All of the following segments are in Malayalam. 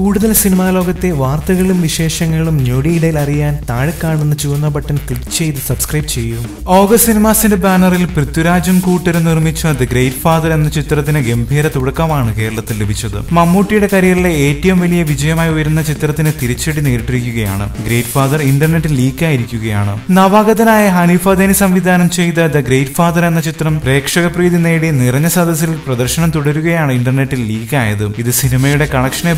കൂടുതൽ സിനിമാ ലോകത്തെ വാർത്തകളും വിശേഷങ്ങളും ഞൊടിയിടയിൽ അറിയാൻ താഴെ കാണുന്ന ചുവന്ന ബട്ടൺ ക്ലിക്ക് ചെയ്ത് സബ്സ്ക്രൈബ് ചെയ്യൂ. ഓഗസ്റ്റ് സിനിമാസിന്റെ ബാനറിൽ പൃഥ്വിരാജും കൂട്ടരും നിർമ്മിച്ച ദ ഗ്രേറ്റ് ഫാദർ എന്ന ചിത്രത്തിന് ഗംഭീര തുടക്കമാണ് കേരളത്തിൽ ലഭിച്ചത്. മമ്മൂട്ടിയുടെ കരിയറിലെ ഏറ്റവും വലിയ വിജയമായി ഉയരുന്ന ചിത്രത്തിന് തിരിച്ചടി നേരിട്ടിരിക്കുകയാണ്. ഗ്രേറ്റ് ഫാദർ ഇന്റർനെറ്റിൽ ലീക്കായിരിക്കുകയാണ്. നവാഗതനായ ഹനീഫദേനി സംവിധാനം ചെയ്ത ദ ഗ്രേറ്റ് ഫാദർ എന്ന ചിത്രം പ്രേക്ഷക പ്രീതി നേടി നിറഞ്ഞ സദസ്സിൽ പ്രദർശനം തുടരുകയാണ് ഇന്റർനെറ്റിൽ ലീക്കായത്. ഇത് സിനിമയുടെ കളക്ഷനെ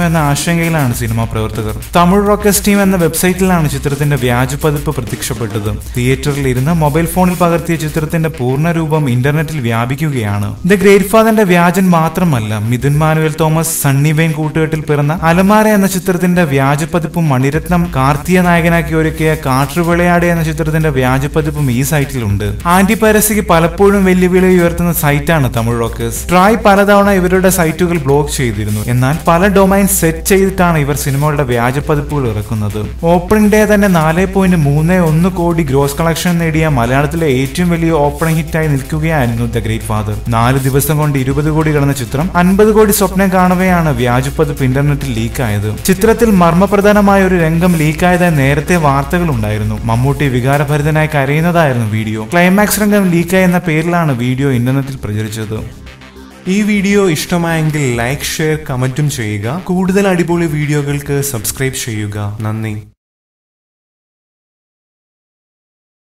ബാധിക്കുമോ എന്ന ആശങ്കയിലാണ് സിനിമാ പ്രവർത്തകർ. തമിഴ് റോക്കസ് ടീം എന്ന വെബ്സൈറ്റിലാണ് ചിത്രത്തിന്റെ വ്യാജ പതിപ്പ് പ്രത്യക്ഷപ്പെട്ടത്. തിയേറ്ററിൽ ഇരുന്ന് മൊബൈൽ ഫോണിൽ പകർത്തിയ ചിത്രത്തിന്റെ പൂർണ രൂപം ഇന്റർനെറ്റിൽ വ്യാപിക്കുകയാണ്. ദ ഗ്രേറ്റ് ഫാദറിന്റെ വ്യാജൻ മാത്രമല്ല മിഥുൻ മാനുവൽ തോമസ് സണ്ണി വെയിൻ കൂട്ടുകെട്ടിൽ പിറന്ന അലമാര എന്ന ചിത്രത്തിന്റെ വ്യാജ പതിപ്പും മണിരത്നം കാർത്തിയ നായകനാക്കി ഒരുക്കിയ കാട്ടുവിളയാട് എന്ന ചിത്രത്തിന്റെ വ്യാജ പതിപ്പും ഈ സൈറ്റിലുണ്ട്. ആന്റി പൈറസിക്ക് പലപ്പോഴും വെല്ലുവിളി ഉയർത്തുന്ന സൈറ്റാണ് തമിഴ് റോക്കേഴ്സ്. ട്രായ് പലതവണ ഇവരുടെ സൈറ്റുകൾ ബ്ലോക്ക് ചെയ്തിരുന്നു. എന്നാൽ പല ഡൊമൈൻ സെറ്റ് ചെയ്തിട്ടാണ് ഇവർ സിനിമകളുടെ വ്യാജ പതിപ്പുകൾ ഇറക്കുന്നത്. ഓപ്പണിംഗ് ഡേ തന്നെ നാല് പോയിന്റ് മൂന്ന് ഒന്ന് കോടി ഗ്രോസ് കളക്ഷൻ നേടിയ മലയാളത്തിലെ ഏറ്റവും വലിയ ഓപ്പണിംഗ് ഹിറ്റായി നിൽക്കുകയായിരുന്നു ദ ഗ്രേറ്റ് ഫാദർ നാല് ദിവസം കൊണ്ട് ഇരുപത് കോടി കടന്ന ചിത്രം അൻപത് കോടി സ്വപ്നം കാണവെയാണ് വ്യാജ പതിപ്പ് ഇന്റർനെറ്റിൽ ലീക്കായത് ചിത്രത്തിൽ മർമ്മപ്രധാനമായ ഒരു രംഗം ലീക്കായതായി നേരത്തെ വാർത്തകൾ ഉണ്ടായിരുന്നു. മമ്മൂട്ടി വികാരഭരിതനായി കരയുന്നതായിരുന്നു വീഡിയോ ക്ലൈമാക്സ് രംഗം ലീക്കായി എന്ന പേരിലാണ് വീഡിയോ ഇന്റർനെറ്റിൽ പ്രചരിച്ചത്. ഈ വീഡിയോ ഇഷ്ടമായെങ്കിൽ ലൈക്ക് ഷെയർ കമന്റും ചെയ്യുക. കൂടുതൽ അടിപൊളി വീഡിയോകൾക്ക് സബ്സ്ക്രൈബ് ചെയ്യുക. നന്ദി.